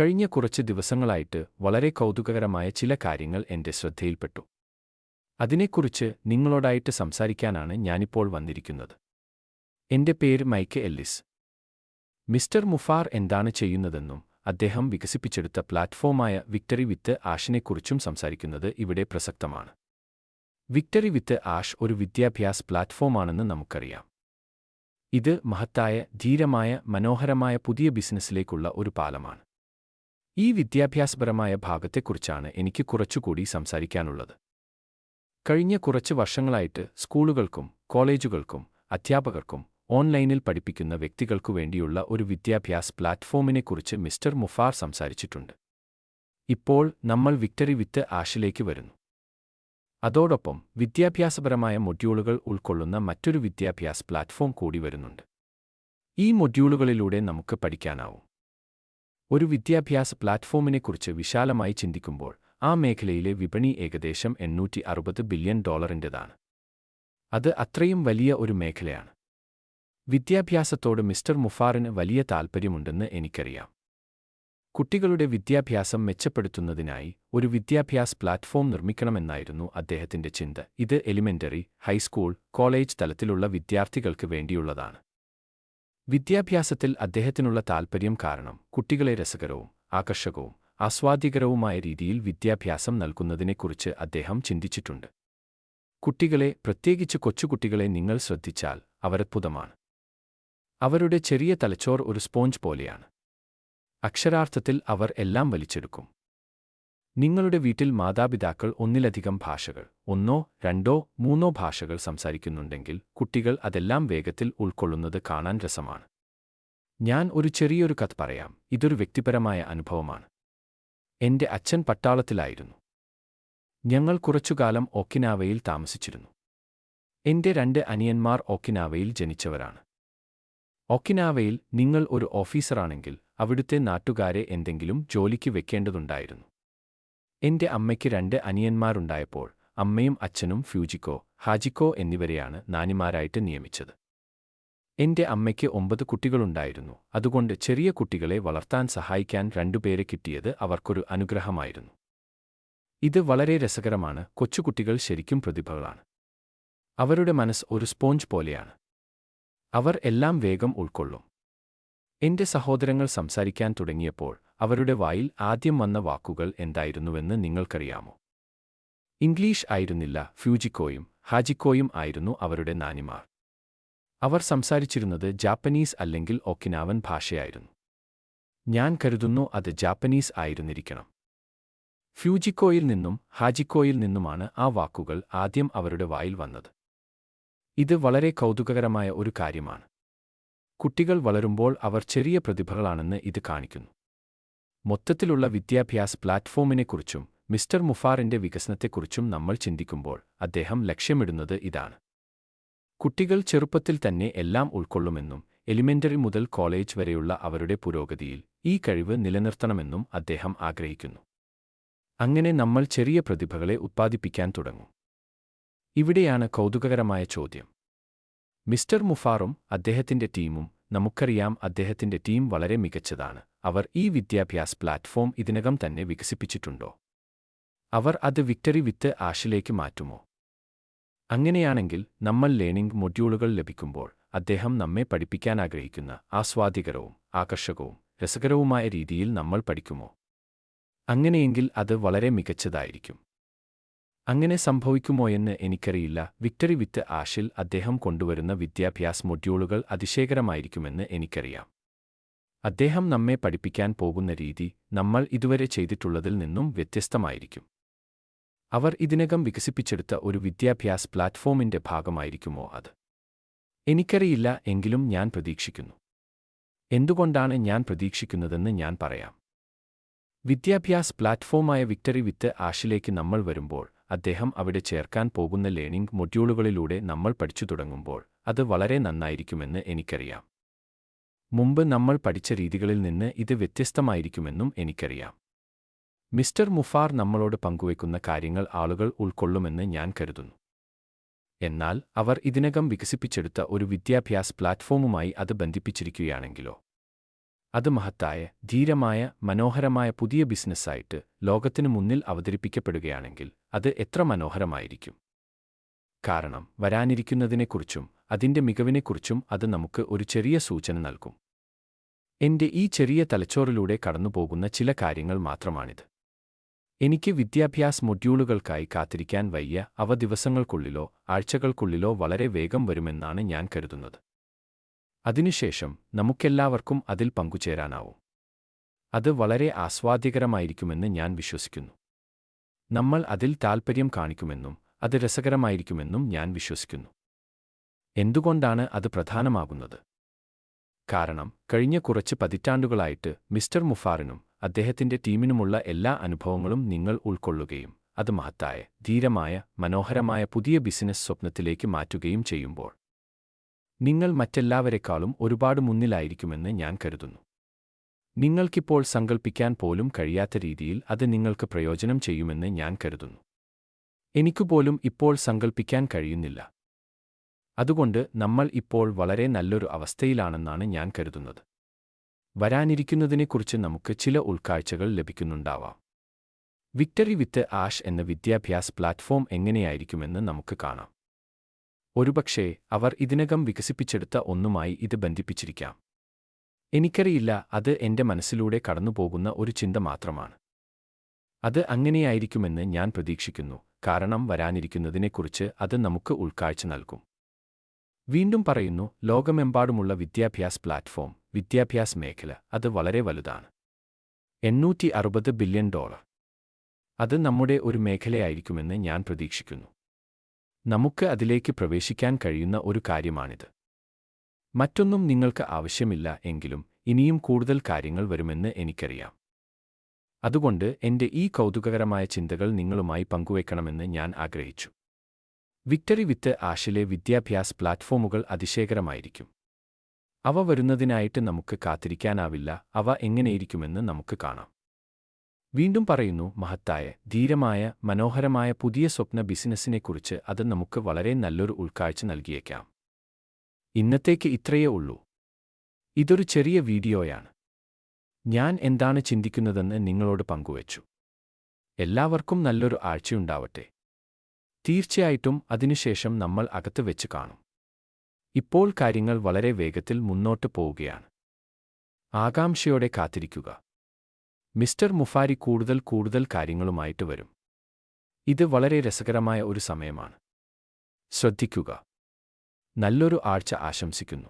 കഴിഞ്ഞ കുറച്ച് ദിവസങ്ങളായിട്ട് വളരെ കൗതുകകരമായ ചില കാര്യങ്ങൾ എന്റെ ശ്രദ്ധയിൽപ്പെട്ടു. അതിനെക്കുറിച്ച് നിങ്ങളോടായിട്ട് സംസാരിക്കാനാണ് ഞാനിപ്പോൾ വന്നിരിക്കുന്നത്. എന്റെ പേര് മൈക്ക് എല്ലിസ്. മിസ്റ്റർ മുഫാർ എന്താണ് ചെയ്യുന്നതെന്നും അദ്ദേഹം വികസിപ്പിച്ചെടുത്ത പ്ലാറ്റ്ഫോമായ വിക്ടറി വിത്ത് ആഷിനെക്കുറിച്ചും സംസാരിക്കുന്നത് ഇവിടെ പ്രസക്തമാണ്. വിക്ടറി വിത്ത് ആഷ് ഒരു വിദ്യാഭ്യാസ പ്ലാറ്റ്ഫോമാണെന്ന് നമുക്കറിയാം. ഇത് മഹത്തായ ധീരമായ മനോഹരമായ പുതിയ ബിസിനസ്സിലേക്കുള്ള ഒരു പാലമാണ്. ഈ വിദ്യാഭ്യാസപരമായ ഭാഗത്തെക്കുറിച്ചാണ് എനിക്ക് കുറച്ചുകൂടി സംസാരിക്കാനുള്ളത്. കഴിഞ്ഞ കുറച്ച് വർഷങ്ങളായിട്ട് സ്കൂളുകൾക്കും കോളേജുകൾക്കും അധ്യാപകർക്കും ഓൺലൈനിൽ പഠിപ്പിക്കുന്ന വ്യക്തികൾക്കു വേണ്ടിയുള്ള ഒരു വിദ്യാഭ്യാസ പ്ലാറ്റ്ഫോമിനെക്കുറിച്ച് മിസ്റ്റർ മുഫാർ സംസാരിച്ചിട്ടുണ്ട്. ഇപ്പോൾ നമ്മൾ വിക്ടറി വിത്ത് ആഷിലേക്ക് വരുന്നു. അതോടൊപ്പം വിദ്യാഭ്യാസപരമായ മൊഡ്യൂളുകൾ ഉൾക്കൊള്ളുന്ന മറ്റൊരു വിദ്യാഭ്യാസ പ്ലാറ്റ്ഫോം കൂടി വരുന്നുണ്ട്. ഈ മൊഡ്യൂളുകളിലൂടെ നമുക്ക് പഠിക്കാനാവും. ഒരു വിദ്യാഭ്യാസ പ്ലാറ്റ്ഫോമിനെക്കുറിച്ച് വിശാലമായി ചിന്തിക്കുമ്പോൾ ആ മേഖലയിലെ വിപണി ഏകദേശം എണ്ണൂറ്റി അറുപത് ബില്യൺ ഡോളറിന്റെതാണ്. അത് അത്രയും വലിയ ഒരു മേഖലയാണ്. വിദ്യാഭ്യാസത്തോട് മിസ്റ്റർ മുഫാറിന് വലിയ താൽപ്പര്യമുണ്ടെന്ന് എനിക്കറിയാം. കുട്ടികളുടെ വിദ്യാഭ്യാസം മെച്ചപ്പെടുത്തുന്നതിനായി ഒരു വിദ്യാഭ്യാസ പ്ലാറ്റ്ഫോം നിർമ്മിക്കണമെന്നായിരുന്നു അദ്ദേഹത്തിന്റെ ചിന്ത. ഇത് എലിമെന്ററി ഹൈസ്കൂൾ കോളേജ് തലത്തിലുള്ള വിദ്യാർത്ഥികൾക്ക് വേണ്ടിയുള്ളതാണ്. വിദ്യാഭ്യാസത്തിൽ അദ്ദേഹത്തിനുള്ള താൽപ്പര്യം കാരണം കുട്ടികളെ രസകരവും ആകർഷകവും ആസ്വാദികരവുമായ രീതിയിൽ വിദ്യാഭ്യാസം നൽകുന്നതിനെക്കുറിച്ച് അദ്ദേഹം ചിന്തിച്ചിട്ടുണ്ട്. കുട്ടികളെ പ്രത്യേകിച്ച് കൊച്ചുകുട്ടികളെ നിങ്ങൾ ശ്രദ്ധിച്ചാൽ അവരത്ഭുതമാണ്. അവരുടെ ചെറിയ തലച്ചോർ ഒരു സ്പോഞ്ച് പോലെയാണ്. അക്ഷരാർത്ഥത്തിൽ അവർ എല്ലാം വലിച്ചെടുക്കും. നിങ്ങളുടെ വീട്ടിൽ മാതാപിതാക്കൾ ഒന്നിലധികം ഭാഷകൾ ഒന്നോ രണ്ടോ മൂന്നോ ഭാഷകൾ സംസാരിക്കുന്നുണ്ടെങ്കിൽ കുട്ടികൾ അതെല്ലാം വേഗത്തിൽ ഉൾക്കൊള്ളുന്നത് കാണാൻ രസമാണ്. ഞാൻ ഒരു ചെറിയൊരു കഥ പറയാം ഇതൊരു വ്യക്തിപരമായ അനുഭവമാണ്. എന്റെ അച്ഛൻ പട്ടാളത്തിലായിരുന്നു. ഞങ്ങൾ കുറച്ചുകാലം ഓക്കിനാവയിൽ താമസിച്ചിരുന്നു. എന്റെ രണ്ട് അനിയന്മാർ ഓക്കിനാവയിൽ ജനിച്ചവരാണ്. ഓക്കിനാവയിൽ നിങ്ങൾ ഒരു ഓഫീസറാണെങ്കിൽ അവിടുത്തെ നാട്ടുകാരെ എന്തെങ്കിലും ജോലിക്ക് വെക്കേണ്ടതുണ്ടായിരുന്നു. എന്റെ അമ്മയ്ക്ക് രണ്ട് അനിയന്മാരുണ്ടായപ്പോൾ അമ്മയും അച്ഛനും ഫ്യൂജിക്കോ ഹാജിക്കോ എന്നിവരെയാണ് നാനിമാരായിട്ട് നിയമിച്ചത്. എന്റെ അമ്മയ്ക്ക് ഒമ്പത് കുട്ടികളുണ്ടായിരുന്നു. അതുകൊണ്ട് ചെറിയ കുട്ടികളെ വളർത്താൻ സഹായിക്കാൻ രണ്ടുപേരെ കിട്ടിയത് അവർക്കൊരു അനുഗ്രഹമായിരുന്നു. ഇത് വളരെ രസകരമാണ്. കൊച്ചുകുട്ടികൾ ശരിക്കും പ്രതിഭകളാണ്. അവരുടെ മനസ്സ് ഒരു സ്പോഞ്ച് പോലെയാണ്. അവർ എല്ലാം വേഗം ഉൾക്കൊള്ളും. എന്റെ സഹോദരങ്ങൾ സംസാരിക്കാൻ തുടങ്ങിയപ്പോൾ അവരുടെ വായിൽ ആദ്യം വന്ന വാക്കുകൾ എന്തായിരുന്നുവെന്ന് നിങ്ങൾക്കറിയാമോ? ഇംഗ്ലീഷ് ആയിരുന്നില്ല ഫ്യൂജിക്കോയും ഹാജിക്കോയും ആയിരുന്നു അവരുടെ നാനിമാർ. അവർ സംസാരിച്ചിരുന്നത് ജാപ്പനീസ് അല്ലെങ്കിൽ ഒക്കിനാവൻ ഭാഷയായിരുന്നു. ഞാൻ കരുതുന്നു അത് ജാപ്പനീസ് ആയിരുന്നിരിക്കണം. ഫ്യൂജിക്കോയിൽ നിന്നും ഹാജിക്കോയിൽ നിന്നുമാണ് ആ വാക്കുകൾ ആദ്യം അവരുടെ വായിൽ വന്നത്. ഇത് വളരെ കൗതുകകരമായ ഒരു കാര്യമാണ്. കുട്ടികൾ വളരുമ്പോൾ അവർ ചെറിയ പ്രതിഭകളാണെന്ന് ഇത് കാണിക്കുന്നു. മൊത്തത്തിലുള്ള വിദ്യാഭ്യാസ പ്ലാറ്റ്ഫോമിനെക്കുറിച്ചും മിസ്റ്റർ മുഫാറിന്റെ വികസനത്തെക്കുറിച്ചും നമ്മൾ ചിന്തിക്കുമ്പോൾ അദ്ദേഹം ലക്ഷ്യമിടുന്നത് ഇതാണ്. കുട്ടികൾ ചെറുപ്പത്തിൽ തന്നെ എല്ലാം ഉൾക്കൊള്ളുമെന്നും എലിമെന്ററി മുതൽ കോളേജ് വരെയുള്ള അവരുടെ പുരോഗതിയിൽ ഈ കഴിവ് നിലനിർത്തണമെന്നും അദ്ദേഹം ആഗ്രഹിക്കുന്നു. അങ്ങനെ നമ്മൾ ചെറിയ പ്രതിഭകളെ ഉത്പാദിപ്പിക്കാൻ തുടങ്ങും. ഇവിടെയാണ് കൗതുകകരമായ ചോദ്യം. മിസ്റ്റർ മുഫാറും അദ്ദേഹത്തിന്റെ ടീമും നമുക്കറിയാം അദ്ദേഹത്തിന്റെ ടീം വളരെ മികച്ചതാണ്. അവർ ഈ വിദ്യാഭ്യാസ പ്ലാറ്റ്ഫോം ഇതിനകം തന്നെ വികസിപ്പിച്ചിട്ടുണ്ടോ? അവർ അത് വിക്ടറി വിത്ത് ആഷിലേക്ക് മാറ്റുമോ? അങ്ങനെയാണെങ്കിൽ നമ്മൾ ലേണിംഗ് മൊഡ്യൂളുകൾ ലഭിക്കുമ്പോൾ അദ്ദേഹം നമ്മെ പഠിപ്പിക്കാൻ ആഗ്രഹിക്കുന്ന ആസ്വാദികരവും ആകർഷകവും രസകരവുമായ രീതിയിൽ നമ്മൾ പഠിക്കുമോ? അങ്ങനെയെങ്കിൽ അത് വളരെ മികച്ചതായിരിക്കും. അങ്ങനെ സംഭവിക്കുമോയെന്ന് എനിക്കറിയില്ല. വിക്ടറി വിത്ത് ആഷിൽ അദ്ദേഹം കൊണ്ടുവരുന്ന വിദ്യാഭ്യാസ മൊഡ്യൂളുകൾ അതിശയകരമായിരിക്കുമെന്ന് എനിക്കറിയാം. അദ്ദേഹം നമ്മെ പഠിപ്പിക്കാൻ പോകുന്ന രീതി നമ്മൾ ഇതുവരെ ചെയ്തിട്ടുള്ളതിൽ നിന്നും വ്യത്യസ്തമായിരിക്കും. അവർ ഇതിനകം വികസിപ്പിച്ചെടുത്ത ഒരു വിദ്യാഭ്യാസ പ്ലാറ്റ്ഫോമിന്റെ ഭാഗമായിരിക്കുമോ അത്? എനിക്കറിയില്ല എങ്കിലും ഞാൻ പ്രതീക്ഷിക്കുന്നു. എന്തുകൊണ്ടാണ് ഞാൻ പ്രതീക്ഷിക്കുന്നതെന്ന് ഞാൻ പറയാം. വിദ്യാഭ്യാസ പ്ലാറ്റ്ഫോമായ വിക്ടറി വിത്ത് ആഷിലേക്ക് നമ്മൾ വരുമ്പോൾ അദ്ദേഹം അവിടെ ചേർക്കാൻ പോകുന്ന ലേണിംഗ് മൊഡ്യൂളുകളിലൂടെ നമ്മൾ പഠിച്ചു തുടങ്ങുമ്പോൾ അത് വളരെ നന്നായിരിക്കുമെന്ന് എനിക്കറിയാം. മുമ്പ് നമ്മൾ പഠിച്ച രീതികളിൽ നിന്ന് ഇത് വ്യത്യസ്തമായിരിക്കുമെന്നും എനിക്കറിയാം. മിസ്റ്റർ മുഫാർ നമ്മളോട് പങ്കുവയ്ക്കുന്ന കാര്യങ്ങൾ ആളുകൾ ഉൾക്കൊള്ളുമെന്ന് ഞാൻ കരുതുന്നു. എന്നാൽ അവർ ഇതിനകം വികസിപ്പിച്ചെടുത്ത ഒരു വിദ്യാഭ്യാസ പ്ലാറ്റ്ഫോമുമായി അത് ബന്ധിപ്പിച്ചിരിക്കുകയാണെങ്കിലോ? അത് മഹത്തായ ധീരമായ മനോഹരമായ പുതിയ ബിസിനസ്സായിട്ട് ലോകത്തിനു മുന്നിൽ അവതരിപ്പിക്കപ്പെടുകയാണെങ്കിൽ അത് എത്ര മനോഹരമായിരിക്കും. കാരണം വരാനിരിക്കുന്നതിനെക്കുറിച്ചും അതിന്റെ മികവിനെക്കുറിച്ചും അത് നമുക്ക് ഒരു ചെറിയ സൂചന നൽകും. എന്റെ ഈ ചെറിയ തലച്ചോറിലൂടെ കടന്നുപോകുന്ന ചില കാര്യങ്ങൾ മാത്രമാണിത്. എനിക്ക് വിദ്യാഭ്യാസ മൊഡ്യൂളുകൾക്കായി കാത്തിരിക്കാൻ വയ്യ അവ ദിവസങ്ങൾക്കുള്ളിലോ ആഴ്ചകൾക്കുള്ളിലോ വളരെ വേഗം വരുമെന്നാണ് ഞാൻ കരുതുന്നത്. അതിനുശേഷം നമുക്കെല്ലാവർക്കും അതിൽ പങ്കുചേരാനാവും. അത് വളരെ ആസ്വാദ്യകരമായിരിക്കുമെന്ന് ഞാൻ വിശ്വസിക്കുന്നു. നമ്മൾ അതിൽ താൽപ്പര്യം കാണിക്കുമെന്നും അത് രസകരമായിരിക്കുമെന്നും ഞാൻ വിശ്വസിക്കുന്നു. എന്തുകൊണ്ടാണ് അത് പ്രധാനമാകുന്നത്? കാരണം കഴിഞ്ഞ കുറച്ച് പതിറ്റാണ്ടുകളായിട്ട് മിസ്റ്റർ മുഫാറിനും അദ്ദേഹത്തിന്റെ ടീമിനുമുള്ള എല്ലാ അനുഭവങ്ങളും നിങ്ങൾ ഉൾക്കൊള്ളുകയും അത് മഹത്തായ ധീരമായ മനോഹരമായ പുതിയ ബിസിനസ് സ്വപ്നത്തിലേക്ക് മാറ്റുകയും ചെയ്യുമ്പോൾ നിങ്ങൾ മറ്റെല്ലാവരെക്കാളും ഒരുപാട് മുന്നിലായിരിക്കുമെന്ന് ഞാൻ കരുതുന്നു. നിങ്ങൾക്കിപ്പോൾ സങ്കൽപ്പിക്കാൻ പോലും കഴിയാത്ത രീതിയിൽ അത് നിങ്ങൾക്ക് പ്രയോജനം ചെയ്യുമെന്ന് ഞാൻ കരുതുന്നു. എനിക്കുപോലും ഇപ്പോൾ സങ്കൽപ്പിക്കാൻ കഴിയുന്നില്ല. അതുകൊണ്ട് നമ്മൾ ഇപ്പോൾ വളരെ നല്ലൊരു അവസ്ഥയിലാണെന്നാണ് ഞാൻ കരുതുന്നത്. വരാനിരിക്കുന്നതിനെക്കുറിച്ച് നമുക്ക് ചില ഉൾക്കാഴ്ചകൾ ലഭിക്കുന്നുണ്ടാവാം. വിക്ടറി വിത്ത് ആഷ് എന്ന വിദ്യാഭ്യാസ പ്ലാറ്റ്ഫോം എങ്ങനെയായിരിക്കുമെന്ന് നമുക്ക് കാണാം. ഒരുപക്ഷേ അവർ ഇതിനകം വികസിപ്പിച്ചെടുത്ത ഒന്നുമായി ഇത് ബന്ധിപ്പിച്ചിരിക്കാം. എനിക്കറിയില്ല അത് എന്റെ മനസ്സിലൂടെ കടന്നുപോകുന്ന ഒരു ചിന്ത മാത്രമാണ്. അത് അങ്ങനെയായിരിക്കുമെന്ന് ഞാൻ പ്രതീക്ഷിക്കുന്നു കാരണം വരാനിരിക്കുന്നതിനെക്കുറിച്ച് അത് നമുക്ക് ഉൾക്കാഴ്ച നൽകും. വീണ്ടും പറയുന്നു ലോകമെമ്പാടുമുള്ള വിദ്യാഭ്യാസ പ്ലാറ്റ്ഫോം വിദ്യാഭ്യാസ മേഖല അത് വളരെ വലുതാണ്. എണ്ണൂറ്റി അറുപത് ബില്യൺ ഡോളർ. അത് നമ്മുടെ ഒരു മേഖലയായിരിക്കുമെന്ന് ഞാൻ പ്രതീക്ഷിക്കുന്നു. നമുക്ക് അതിലേക്ക് പ്രവേശിക്കാൻ കഴിയുന്ന ഒരു കാര്യമാണിത്. മറ്റൊന്നും നിങ്ങൾക്ക് ആവശ്യമില്ല എങ്കിലും ഇനിയും കൂടുതൽ കാര്യങ്ങൾ വരുമെന്ന് എനിക്കറിയാം. അതുകൊണ്ട് എന്റെ ഈ കൗതുകകരമായ ചിന്തകൾ നിങ്ങളുമായി പങ്കുവയ്ക്കണമെന്ന് ഞാൻ ആഗ്രഹിച്ചു. വിക്ടറി വിത്ത് ആഷിലെ വിദ്യാഭ്യാസ പ്ലാറ്റ്ഫോമുകൾ അതിശയകരമായിരിക്കും. അവ വരുന്നതിനായിട്ട് നമുക്ക് കാത്തിരിക്കാനാവില്ല അവ എങ്ങനെയിരിക്കുമെന്ന് നമുക്ക് കാണാം. വീണ്ടും പറയുന്നു മഹത്തായ ധീരമായ മനോഹരമായ പുതിയ സ്വപ്ന ബിസിനസ്സിനെക്കുറിച്ച് അത് നമുക്ക് വളരെ നല്ലൊരു ഉൾക്കാഴ്ച നൽകിയേക്കാം. ഇന്നത്തേക്ക് ഇത്രയേ ഉള്ളൂ. ഇതൊരു ചെറിയ വീഡിയോയാണ്. ഞാൻ എന്താണ് ചിന്തിക്കുന്നതെന്ന് നിങ്ങളോട് പങ്കുവച്ചു. എല്ലാവർക്കും നല്ലൊരു ആഴ്ചയുണ്ടാവട്ടെ. തീർച്ചയായിട്ടും അതിനുശേഷം നമ്മൾ അകത്ത് വെച്ച് കാണും. ഇപ്പോൾ കാര്യങ്ങൾ വളരെ വേഗത്തിൽ മുന്നോട്ട് പോവുകയാണ്. ആകാംക്ഷയോടെ കാത്തിരിക്കുക. മിസ്റ്റർ മുഫാരി കൂടുതൽ കൂടുതൽ കാര്യങ്ങളുമായിട്ട് വരും. ഇത് വളരെ രസകരമായ ഒരു സമയമാണ്. ശ്രദ്ധിക്കുക. നല്ലൊരു ആഴ്ച ആശംസിക്കുന്നു.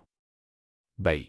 ബൈ.